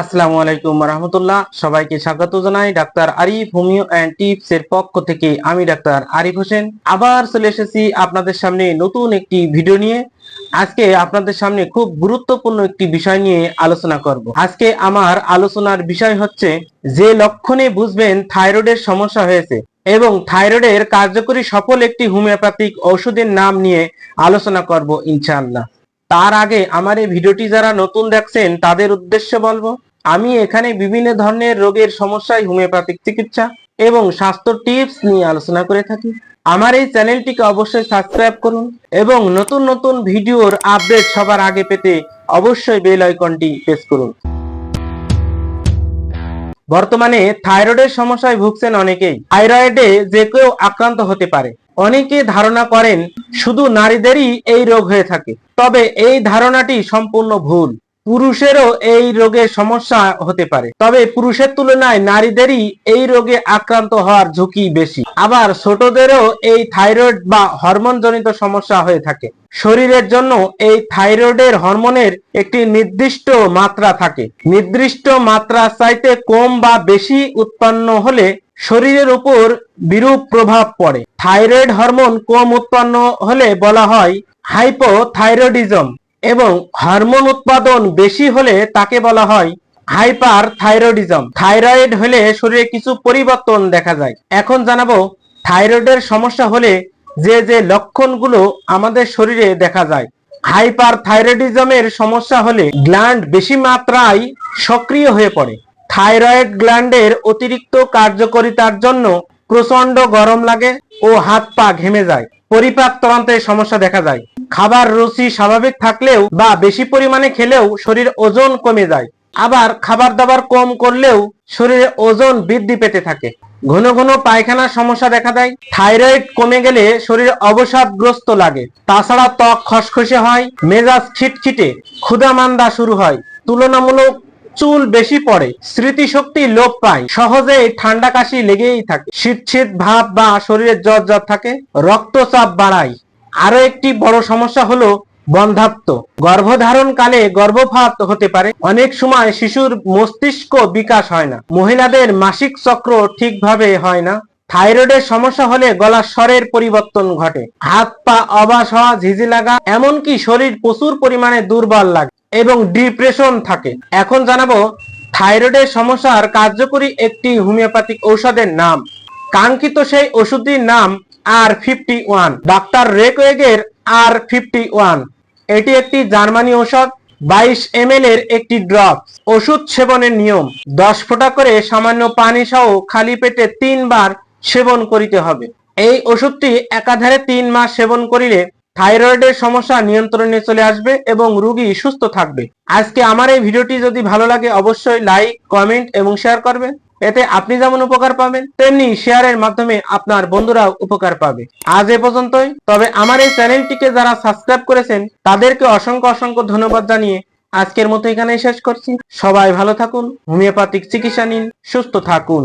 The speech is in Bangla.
আসসালামু আলাইকুম রহমতুল্লাহ। সবাইকে স্বাগত জানাই doctor Arif homeo and tips এর পক্ষ থেকে। আমি ডাক্তার আরিফ হোসেন। আবার চলে এসেছি আপনাদের সামনে নতুন একটি ভিডিও নিয়ে। আজকে আপনাদের সামনে খুব গুরুত্বপূর্ণ একটি বিষয় নিয়ে আলোচনা করব। আজকে আমার আলোচনার বিষয় হচ্ছে, যে লক্ষণে বুঝবেন থাইরয়েডের সমস্যা হয়েছে এবং থাইরয়েডের কার্যকরী সফল একটি হোমিওপ্যাথিক ঔষধের নাম নিয়ে আলোচনা করব ইনশাআল্লাহ। তার আগে আমার এই ভিডিওটি যারা নতুন দেখছেন, তাদের উদ্দেশ্যে বলব, আমি এখানে বিভিন্ন ধরনের রোগের সমস্যায় হোমিওপ্যাথিক চিকিৎসা এবং স্বাস্থ্য টিপস নিয়ে আলোচনা করে থাকি। আমার এই চ্যানেলটিকে অবশ্যই সাবস্ক্রাইব করুন এবং নতুন নতুন ভিডিওর আপডেট সবার আগে পেতে অবশ্যই বেল আইকনটি প্রেস করুন। বর্তমানে থাইরয়েডের সমস্যায় ভুগছেন অনেকেই। থাইরয়েডে যে কেউ আক্রান্ত হতে পারে। অনেকে ধারণা করেন, শুধু নারীদেরই এই রোগ হয়ে থাকে। তবে এই ধারণাটি সম্পূর্ণ ভুল। পুরুষেরও এই রোগের সমস্যা হতে পারে। তবে পুরুষের তুলনায় নারীদেরই এই রোগে আক্রান্ত হওয়ার ঝুঁকি বেশি। আবার ছোটদেরও এই থাইরয়েড বা হরমোন জনিত সমস্যা হয়ে থাকে। শরীরের জন্য এই থাইরয়েডের হরমোনের একটি নির্দিষ্ট মাত্রা থাকে। নির্দিষ্ট মাত্রা চাইতে কম বা বেশি উৎপন্ন হলে শরীরের উপর বিরূপ প্রভাব পড়ে। থাইরয়েড হরমোন কম উৎপন্ন হলে বলা হয় হাইপোথাইরয়েডিজম। এবং হরমোন উৎপাদন বেশি হলে তাকে বলা হয় হাইপার থাইরয়েডিজম থাইরয়েড হলে শরীরে কিছু পরিবর্তন দেখা যায়। এখন জানাব, থাইরয়েডের সমস্যা হলে যে যে লক্ষণগুলো আমাদের শরীরে দেখা যায়। হাইপার থাইরয়েডিজমের সমস্যা হলে গ্ল্যান্ড বেশি মাত্রায় সক্রিয় হয়ে পড়ে। থাইরয়েড গ্ল্যান্ডের অতিরিক্ত কার্যকারিতার জন্য প্রচণ্ড গরম লাগে। ও হাত পা ঘেমে যায়। পরিপাক তন্ত্রের সমস্যা দেখা যায়। খাবার রুচি স্বাভাবিক থাকলেও বা বেশি পরিমাণে খেলেও শরীর ওজন কমে যায়। আবার খাবার দাবার কম করলেও শরীরে ওজন বৃদ্ধি পেতে থাকে। ঘন ঘন পায়খানার সমস্যা দেখা দেয়। থাইরয়েড কমে গেলে শরীর অবসাদগ্রস্ত লাগে। তাছাড়া ত্বক খসখসে হয়, মেজাজ খিটখিটে, ক্ষুধামান্দা শুরু হয়। তুলনামূলক চুল বেশি পড়ে, স্মৃতিশক্তি লোপ পায় সহজে ঠান্ডা কাশি লেগেই থাকে। শীত শীত ভাব বা শরীরে জ্বর জ্বর থাকে, রক্তচাপ বাড়ায়। আরও একটি বড় সমস্যা হলো বন্ধাত্ব গর্ভধারণকালে গর্ভপাত হতে পারে। অনেক সময় শিশুর মস্তিষ্ক বিকাশ হয় না। মহিলাদের মাসিক চক্র ঠিকভাবে হয় না। থাইরয়েডের সমস্যা হলে গলার স্বরের পরিবর্তন ঘটে। হাত পা অবাস হওয়া, ঝিঝি লাগা, এমনকি শরীর প্রচুর পরিমাণে দুর্বল লাগে। এবং ডিপ্রেশন থাকে। এখন জানাব, থাইরয়েডের সমস্যার কার্যকরী একটি হোমিওপ্যাথিক ঔষধের নাম। কাঙ্ক্ষিত সেই ওষুধটির নাম আর ফিফটি ওয়ান। ডাক্তার রেকওয়েগের আর ফিফটি ওয়ান। এটি একটি জার্মানি ঔষধ, বাইশ এম এর একটি ড্রপ ওষুধ সেবনের নিয়ম, দশ ফোঁটা করে সামান্য পানি সহ খালি পেটে তিনবার সেবন করিতে হবে। এই ওষুধটি একাধারে তিন মাস সেবন করিলে থাইরয়েডের সমস্যা নিয়ন্ত্রণে চলে আসবে এবং রুগী সুস্থ থাকবে। আজকে আমার এই ভিডিওটি যদি ভালো লাগে, অবশ্যই লাইক, কমেন্ট এবং শেয়ার করবেন। এতে আপনি যেমন উপকার পাবেন, তেমনি শেয়ারের মাধ্যমে আপনার বন্ধুরাও উপকার পাবে। আজ এ পর্যন্তই। তবে আমার এই চ্যানেলটিকে যারা সাবস্ক্রাইব করেছেন, তাদেরকে অসংখ্য অসংখ্য ধন্যবাদ জানিয়ে আজকের মতো এখানেই শেষ করছি। সবাই ভালো থাকুন, হোমিওপ্যাথিক চিকিৎসা নিন, সুস্থ থাকুন।